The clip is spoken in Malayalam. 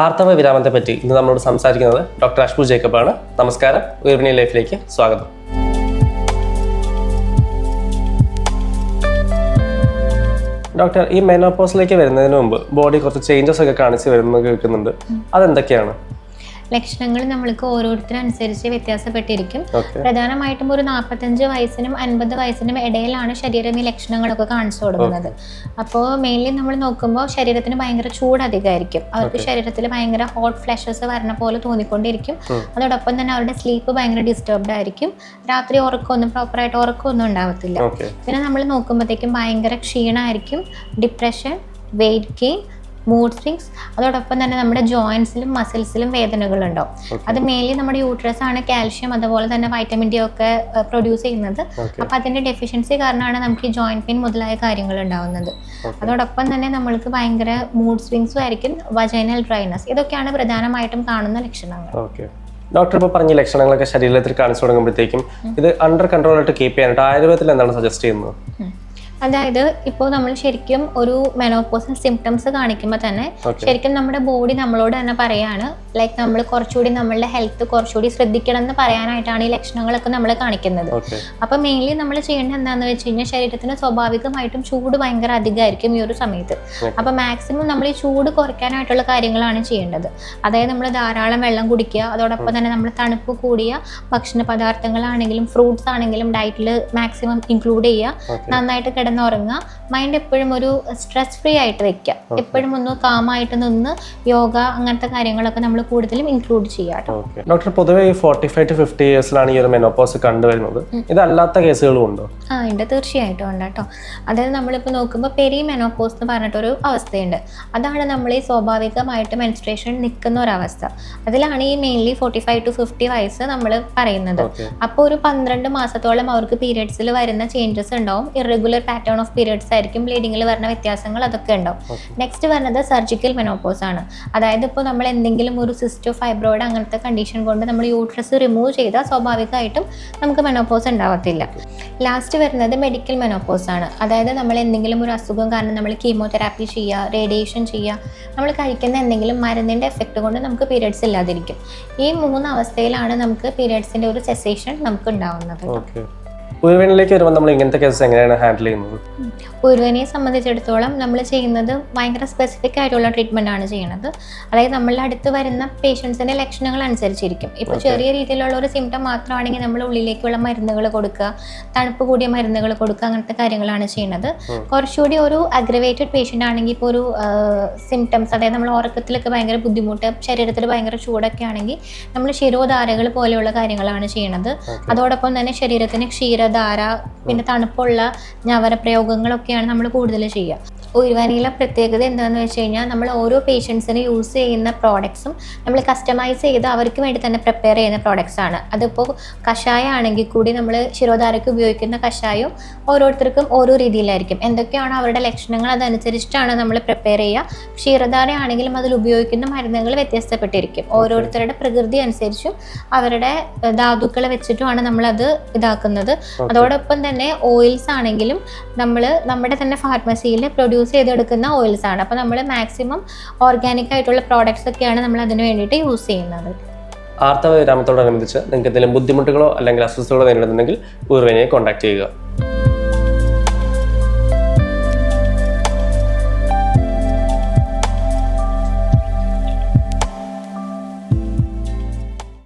ആർത്തവ വിരാമത്തെ പറ്റി ഇന്ന് നമ്മളോട് സംസാരിക്കുന്നത് ഡോക്ടർ അഷ്പു ജേക്കബാണ് നമസ്കാരം. ഉയർവിനി ലൈഫിലേക്ക് സ്വാഗതം. ഡോക്ടർ ഈ മെനോപോസിലേക്ക് വരുന്നതിന് മുമ്പ് ബോഡി കുറച്ച് ചേഞ്ചസ് ഒക്കെ കാണിച്ച് വരുന്നത് കേൾക്കുന്നുണ്ട്. അതെന്തൊക്കെയാണ്? ലക്ഷണങ്ങൾ നമ്മൾക്ക് ഓരോരുത്തരനുസരിച്ച് വ്യത്യാസപ്പെട്ടിരിക്കും. പ്രധാനമായിട്ടും ഒരു നാൽപ്പത്തഞ്ച് വയസ്സിനും അൻപത് വയസ്സിനും ഇടയിലാണ് ശരീരം ഈ ലക്ഷണങ്ങളൊക്കെ കാണിച്ചു തുടങ്ങുന്നത് അപ്പോൾ മെയിൻലി നമ്മൾ നോക്കുമ്പോൾ ശരീരത്തിന് ഭയങ്കര ചൂട് അധികമായിരിക്കും അവർക്ക് ശരീരത്തിൽ ഭയങ്കര ഹോട്ട് ഫ്ലാഷസ് വരണ പോലെ തോന്നിക്കൊണ്ടിരിക്കും. അതോടൊപ്പം തന്നെ അവരുടെ സ്ലീപ്പ് ഭയങ്കര ഡിസ്റ്റർബ്ഡ് ആയിരിക്കും. രാത്രി ഉറക്കമൊന്നും പ്രോപ്പറായിട്ട് ഉറക്കമൊന്നും ഉണ്ടാവത്തില്ല. പിന്നെ നമ്മൾ നോക്കുമ്പോഴത്തേക്കും ഭയങ്കര ക്ഷീണമായിരിക്കും. Depression weight gain mood swings അതോടൊപ്പം തന്നെ നമ്മുടെ ജോയിൻസിലും മസിൽസിലും വേദനകളുണ്ടോ അത് മെയിൻലി നമ്മുടെ യൂട്രസ് ആണ് കാൽഷ്യം അതുപോലെ തന്നെ വൈറ്റമിൻ ഡി ഒക്കെ പ്രൊഡ്യൂസ് ചെയ്യുന്നത്. അപ്പൊ അതിന്റെ ഡെഫിഷ്യൻസി കാരണമാണ് നമുക്ക് ഈ ജോയിന്റ് പെയിൻ മുതലായ കാര്യങ്ങൾ ഉണ്ടാവുന്നത്. അതോടൊപ്പം തന്നെ നമ്മൾക്ക് ഭയങ്കര മൂഡ് സ്വിങ്സും ആയിരിക്കും വജൈനൽ ഡ്രൈനസ് ഇതൊക്കെയാണ് പ്രധാനമായിട്ടും കാണുന്ന ലക്ഷണങ്ങൾ. ഡോക്ടർ ഇപ്പോൾ പറഞ്ഞ ലക്ഷണങ്ങളൊക്കെ ശരീരത്തിൽ കാണിച്ചു തുടങ്ങുമ്പോഴത്തേക്കും ഇത് അണ്ടർ കൺട്രോൾ ആയിട്ട് കീപ്പ് ചെയ്യാനായിട്ട് ആയുർവേദത്തിൽ എന്താണ് സജസ്റ്റ് ചെയ്യുന്നത്. അതായത് ഇപ്പോൾ നമ്മൾ ശരിക്കും ഒരു മെനോപോസൽ സിംറ്റംസ് കാണിക്കുമ്പോൾ തന്നെ ശരിക്കും നമ്മുടെ ബോഡി നമ്മളോട് തന്നെ പറയാണ്. ലൈക്ക് നമ്മൾ കുറച്ചുകൂടി നമ്മളുടെ ഹെൽത്ത് കുറച്ചുകൂടി ശ്രദ്ധിക്കണം എന്ന് പറയാനായിട്ടാണ് ഈ ലക്ഷണങ്ങളൊക്കെ നമ്മൾ കാണിക്കുന്നത്. അപ്പൊ മെയിൻലി നമ്മൾ ചെയ്യേണ്ടത് എന്താണെന്ന് വെച്ച് കഴിഞ്ഞാൽ ശരീരത്തിന് സ്വാഭാവികമായിട്ടും ചൂട് ഭയങ്കര അധികമായിരിക്കും ഈ ഒരു സമയത്ത്. അപ്പോൾ മാക്സിമം നമ്മൾ ഈ ചൂട് കുറയ്ക്കാനായിട്ടുള്ള കാര്യങ്ങളാണ് ചെയ്യേണ്ടത്. അതായത് നമ്മൾ ധാരാളം വെള്ളം കുടിക്കുക അതോടൊപ്പം തന്നെ നമ്മൾ തണുപ്പ് കൂടിയ ഭക്ഷണ പദാർത്ഥങ്ങളാണെങ്കിലും ഫ്രൂട്ട്സ് ആണെങ്കിലും ഡയറ്റിൽ മാക്സിമം ഇൻക്ലൂഡ് ചെയ്യുക. നന്നായിട്ട് നന്നായിട്ട് കിടന്നുറങ്ങുക മൈൻഡ് എപ്പോഴും ഒരു സ്ട്രെസ് ഫ്രീ ആയിട്ട് വെക്കുക. എപ്പോഴും ഒന്ന് കാമായിട്ട് നിന്ന് യോഗ അങ്ങനത്തെ കാര്യങ്ങളൊക്കെ നമ്മൾ കൂടുതലും ഇൻക്ലൂഡ് ചെയ്യുക ഡോക്ടർ പൊതുവേ ഈ ഫോർട്ടി ഫൈവ് ടു ഫിഫ്റ്റി ഇയേഴ്സിലാണ് ഈ ഒരു മെനോപോസ് കണ്ടുവരുന്നത്. ഇതല്ലാത്ത കേസുകളും ഉണ്ടോ? ആ ഉണ്ട്. തീർച്ചയായിട്ടും ഉണ്ട് കേട്ടോ അതായത് നമ്മളിപ്പോൾ നോക്കുമ്പോൾ പെരി മെനോപോസ് എന്ന് പറഞ്ഞിട്ടൊരു അവസ്ഥയുണ്ട്. അതാണ് നമ്മൾ ഈ സ്വാഭാവികമായിട്ട് മെൻസ്ട്രേഷൻ നിൽക്കുന്ന ഒരവസ്ഥ അതിലാണ് ഈ mainly forty five to fifty വയസ്സ് നമ്മൾ പറയുന്നത്. അപ്പോൾ ഒരു പന്ത്രണ്ട് മാസത്തോളം അവർക്ക് പീരിയഡ്സിൽ വരുന്ന ചേഞ്ചസ് ഉണ്ടാവും. ഇറഗുലർ പാറ്റേൺ ഓഫ് പീരിയഡ്സ് ആയിരിക്കും ബ്ലീഡിങ്ങിൽ വരുന്ന വ്യത്യാസങ്ങൾ അതൊക്കെ ഉണ്ടാവും. നെക്സ്റ്റ് വരുന്നത് സർജിക്കൽ മെനോപോസ് ആണ്. അതായത് ഇപ്പോൾ നമ്മൾ എന്തെങ്കിലും ഒരു സിസ്റ്റോ ഫൈബ്രോയിഡ് അങ്ങനത്തെ കണ്ടീഷൻ കൊണ്ട് നമ്മൾ യൂട്രസ് റിമൂവ് ചെയ്താൽ സ്വാഭാവികമായിട്ടും നമുക്ക് മെനോപോസ് ഉണ്ടാവത്തില്ല. ലാസ്റ്റ് വരുന്നത് മെഡിക്കൽ മെനോപോസ് ആണ്. അതായത് നമ്മൾ എന്തെങ്കിലും ഒരു അസുഖം കാരണം നമ്മൾ കീമോതെറാപ്പി ചെയ്യുക റേഡിയേഷൻ ചെയ്യുക നമ്മൾ കഴിക്കുന്ന എന്തെങ്കിലും മരുന്നിന്റെ എഫക്റ്റ് കൊണ്ട് നമുക്ക് പീരിയഡ്സ് ഇല്ലാതിരിക്കും. ഈ മൂന്ന് അവസ്ഥയിലാണ് നമുക്ക് പീരിയഡ്സിന്റെ ഒരു സെസേഷൻ നമുക്ക് ഉണ്ടാവുന്നത്. ഓക്കെ ഉയർവേനിലേക്ക് വരുമ്പോൾ നമ്മൾ ഇങ്ങനത്തെ കേസസ് എങ്ങനെയാണ് ഹാൻഡിൽ ചെയ്യുന്നത്? ഉരുവനെ സംബന്ധിച്ചിടത്തോളം നമ്മൾ ചെയ്യുന്നത് ഭയങ്കര സ്പെസിഫിക് ആയിട്ടുള്ള ട്രീറ്റ്മെന്റ് ആണ് ചെയ്യുന്നത്. അതായത് നമ്മളുടെ അടുത്ത് വരുന്ന പേഷ്യൻസിന്റെ ലക്ഷണങ്ങൾ അനുസരിച്ചിരിക്കും. ഇപ്പോൾ ചെറിയ രീതിയിലുള്ള ഒരു സിംറ്റം മാത്രമാണെങ്കിൽ നമ്മൾ ഉള്ളിലേക്കുള്ള മരുന്നുകൾ കൊടുക്കുക തണുപ്പ് കൂടിയ മരുന്നുകൾ കൊടുക്കുക അങ്ങനത്തെ കാര്യങ്ങളാണ് ചെയ്യുന്നത്. കുറച്ചുകൂടി ഒരു അഗ്രവേറ്റഡ് പേഷ്യന്റ് ആണെങ്കിൽ ഇപ്പോൾ ഒരു സിംറ്റംസ് അതായത് നമ്മൾ ഉറക്കത്തിലൊക്കെ ഭയങ്കര ബുദ്ധിമുട്ട് ശരീരത്തിൽ ഭയങ്കര ചൂടൊക്കെ ആണെങ്കിൽ നമ്മൾ ശിരോധാരകൾ പോലെയുള്ള കാര്യങ്ങളാണ് ചെയ്യുന്നത്. അതോടൊപ്പം തന്നെ ശരീരത്തിന് ക്ഷീരധാര പിന്നെ തണുപ്പുള്ള ഞവര പ്രയോഗങ്ങളൊക്കെയാണ് നമ്മൾ കൂടുതൽ ചെയ്യുക. ഉരുവാനിയിലെ പ്രത്യേകത എന്താണെന്ന് വെച്ച് കഴിഞ്ഞാൽ നമ്മൾ ഓരോ പേഷ്യൻസിന് യൂസ് ചെയ്യുന്ന പ്രോഡക്ട്സും നമ്മൾ കസ്റ്റമൈസ് ചെയ്ത് അവർക്ക് വേണ്ടി തന്നെ പ്രിപ്പയർ ചെയ്യുന്ന പ്രോഡക്ട്സ് ആണ്. അതിപ്പോൾ കഷായം ആണെങ്കിൽ കൂടി നമ്മൾ ശിരോധാരയ്ക്ക് ഉപയോഗിക്കുന്ന കഷായവും ഓരോരുത്തർക്കും ഓരോ രീതിയിലായിരിക്കും. എന്തൊക്കെയാണോ അവരുടെ ലക്ഷണങ്ങൾ അതനുസരിച്ചിട്ടാണ് നമ്മൾ പ്രിപ്പയർ ചെയ്യുക. ക്ഷീരധാര ആണെങ്കിലും അതിൽ ഉപയോഗിക്കുന്ന മരുന്നുകൾ വ്യത്യസ്തപ്പെട്ടിരിക്കും. ഓരോരുത്തരുടെ പ്രകൃതി അനുസരിച്ചും അവരുടെ ധാതുക്കളെ വെച്ചിട്ടുമാണ് നമ്മളത് ഇതാക്കുന്നത്. അതോടൊപ്പം തന്നെ ഓയിൽസ് ആണെങ്കിലും നമ്മൾ നമ്മുടെ തന്നെ ഫാർമസിയിൽ പ്രൊഡ്യൂസ് ചെയ്തെടുക്കുന്ന ഓയിൽസ് ആണ്. അപ്പോൾ നമ്മൾ മാക്സിമം ഓർഗാനിക് ആയിട്ടുള്ള പ്രോഡക്ട്സ് ഒക്കെയാണ് നമ്മൾ അതിന് വേണ്ടിയിട്ട് യൂസ് ചെയ്യുന്നത്. ആർത്തവ വിരാമത്തോടനുബന്ധിച്ച് നിങ്ങൾക്ക് എന്തെങ്കിലും ബുദ്ധിമുട്ടുകളോ അല്ലെങ്കിൽ അസ്വസ്ഥതകളോ നേരിടുന്നുണ്ടെങ്കിൽ ഉയർവേനിയെ കോൺടാക്ട് ചെയ്യുക.